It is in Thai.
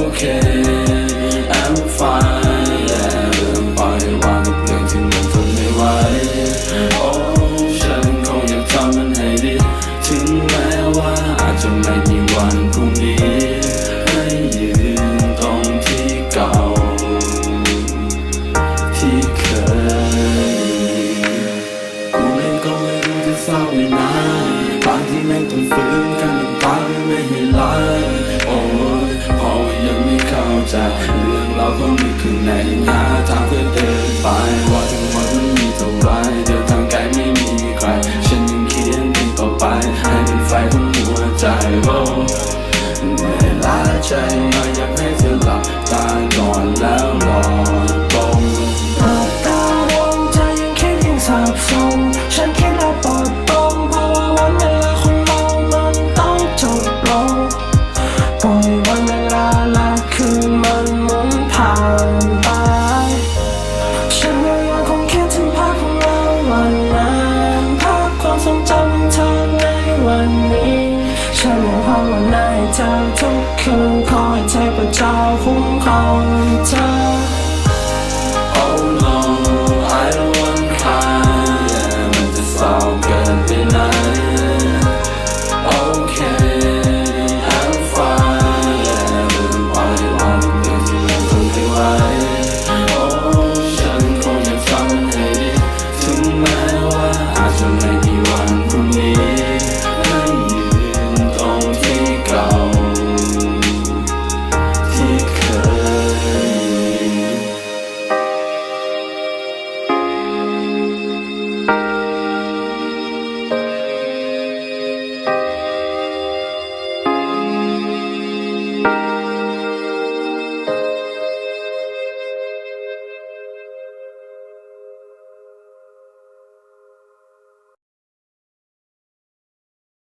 Okay, I'm fine. Yeah เริ่มปล่อยวางกับเรื่องที่มันทนไม่ไหว Oh ฉันคงอยากทำมันให้ดี ถึงแม้ว่าอาจจะไม่มีวันพรุ่งนี้ เข้าใจเรื่องเราก็มีข้างในหาทางเพื่อเดินไปว่าทั้งหมดมันมีเท่าไรเดินทางไกลไม่มีใคร ฉันยังเขียนเพลงต่อไป ให้เป็นไฟของหัวใจโอ้เวลาใจมาอยาก ผ่านไปฉันก็ยังคงคิดถึงภาพของเราวันนั้นภาพความทรงจำของเธอในวันนี้ ฉันยังภาวนาให้เธอทุกคืนขอให้เทพเจ้าคุ้มครองเธอ